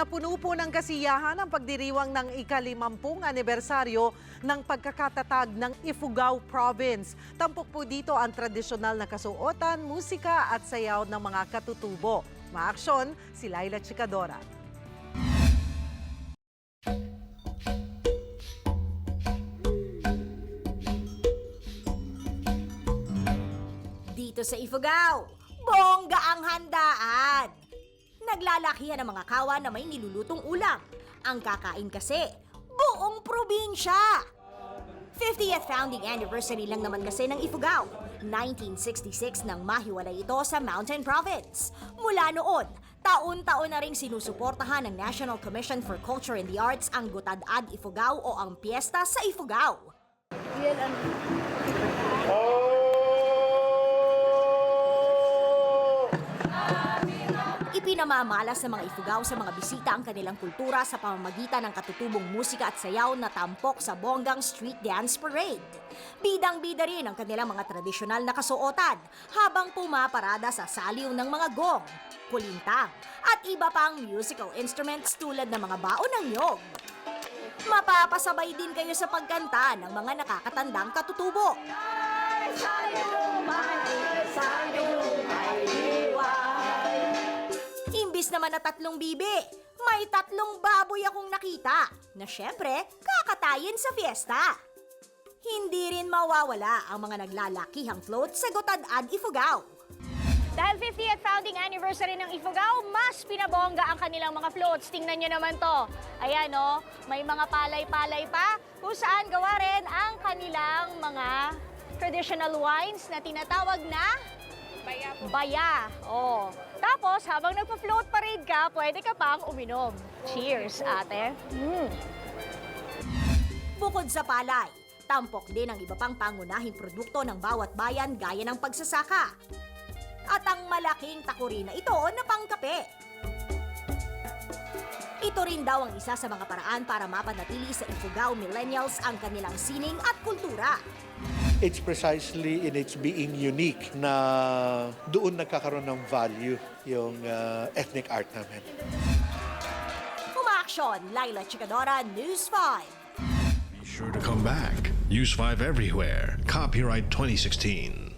napuno po ng kasiyahan ang pagdiriwang ng ikalimampung anibersaryo ng pagkakatatag ng Ifugao Province. Tampok po dito ang tradisyonal na kasuotan, musika at sayaw ng mga katutubo. Maaksyon, si Laila Chicadora. Dito sa Ifugao, bongga ang handaan. Naglalakihan ang mga kawa na may nilulutong ulam. Ang kakain kasi, buong probinsya. 50th founding anniversary lang naman kasi ng Ifugao. 1966 nang mahiwalay ito sa Mountain Province. Mula noon, taon-taon na ring sinusuportahan ng National Commission for Culture and the Arts ang Gutad-ad Ifugao o ang Piesta sa Ifugao. Ipinamamalas ng mga Ifugao sa mga bisita ang kanilang kultura sa pamamagitan ng katutubong musika at sayaw na tampok sa Bonggang Street Dance Parade. Bidang-bida rin ang kanilang mga tradisyonal na kasuotan habang pumaparada sa saliw ng mga gong, kulintang at iba pang musical instruments tulad ng mga baon ng nyog. Mapapasabay din kayo sa pagkanta ng mga nakakatandang katutubo. Imbis na tatlong bibi, may tatlong baboy akong nakita na syempre kakatayin sa fiesta. Hindi rin mawawala ang mga naglalakihang float sa Gotad-ad Ifugao. Dahil 50th founding anniversary ng Ifugao, mas pinabongga ang kanilang mga floats. Tingnan nyo naman to. Ayan o, may mga palay-palay pa kung saan gawa rin ang kanilang mga traditional wines na tinatawag na Baya po. Baya. Oh. Tapos, habang nagpa-float parade ka, pwede ka pang uminom. Cheers, ate. Mm. Bukod sa palay, tampok din ang iba pang pangunahing produkto ng bawat bayan gaya ng pagsasaka. At ang malaking takuri na ito na pangkape. Ito rin daw ang isa sa mga paraan para mapanatili sa Ifugao millennials ang kanilang sining at kultura. It's precisely in its being unique na doon nagkakaroon ng value yung uh, ethnic art namin. Umaaksyon, Laila Chicadora, News 5. Be sure to come back. Use 5 everywhere. Copyright 2016.